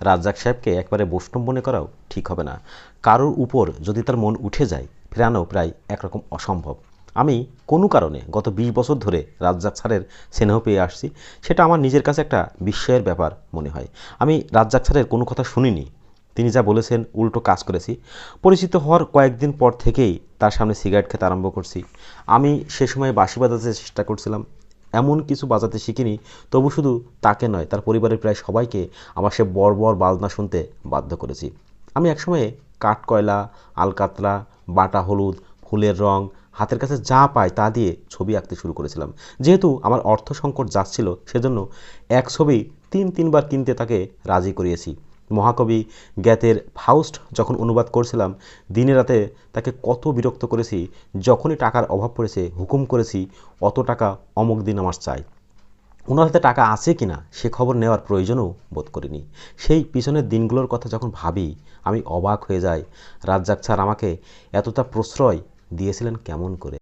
রাজ্জাক সাহেবকে একবারে বৈষ্ণব মনে করাও ঠিক হবে না। কারোর উপর যদি তার মন উঠে যায়, ফেরানো প্রায় একরকম অসম্ভব। আমি কোনো কারণে গত বিশ বছর ধরে রাজ্জাক স্যারের স্নেহ পেয়ে আসছি, সেটা আমার নিজের কাছে একটা বিস্ময়ের ব্যাপার মনে হয়। আমি রাজ্জাক স্যারের কোনো কথা শুনিনি। তিনি যা বলেছেন, উল্টো কাজ করেছি। পরিচিত হওয়ার কয়েকদিন পর থেকেই তার সামনে সিগারেট খেতে আরম্ভ করছি। আমি সে সময় বাঁশি বাজাতে চেষ্টা করছিলাম। এমন কিছু বাজাতে শিখিনি, তবু শুধু তাকে নয়, তার পরিবারের প্রায় সবাইকে আমার সে বর্বর বাজনা শুনতে বাধ্য করেছি। আমি একসময়ে কাঠকয়লা আলকাতরা, বাটা হলুদ, ফুলের রং, হাতের কাছে যা পাই তা দিয়ে ছবি আঁকতে শুরু করেছিলাম। যেহেতু আমার অর্থ সংকট যাচ্ছিল, সেজন্য এক ছবি তিন তিনবার কিনতে তাকে রাজি করিয়েছি। মহাকবি গ্যাতের ফাউস্ট যখন অনুবাদ করছিলাম, দিনে রাতে তাকে কত বিরক্ত করেছি, যখনই টাকার অভাব পড়েছে, হুকুম করেছি, অত টাকা অমুক দিন আমার চাই। ওনার হাতে টাকা আছে কি না সে খবর নেওয়ার প্রয়োজনও বোধ করিনি। সেই পিছনের দিনগুলোর কথা যখন ভাবি, আমি অবাক হয়ে যাই। রাজ্জাক স্যার আমাকে এতটা প্রশ্রয় দিয়েছিলেন কেমন করে?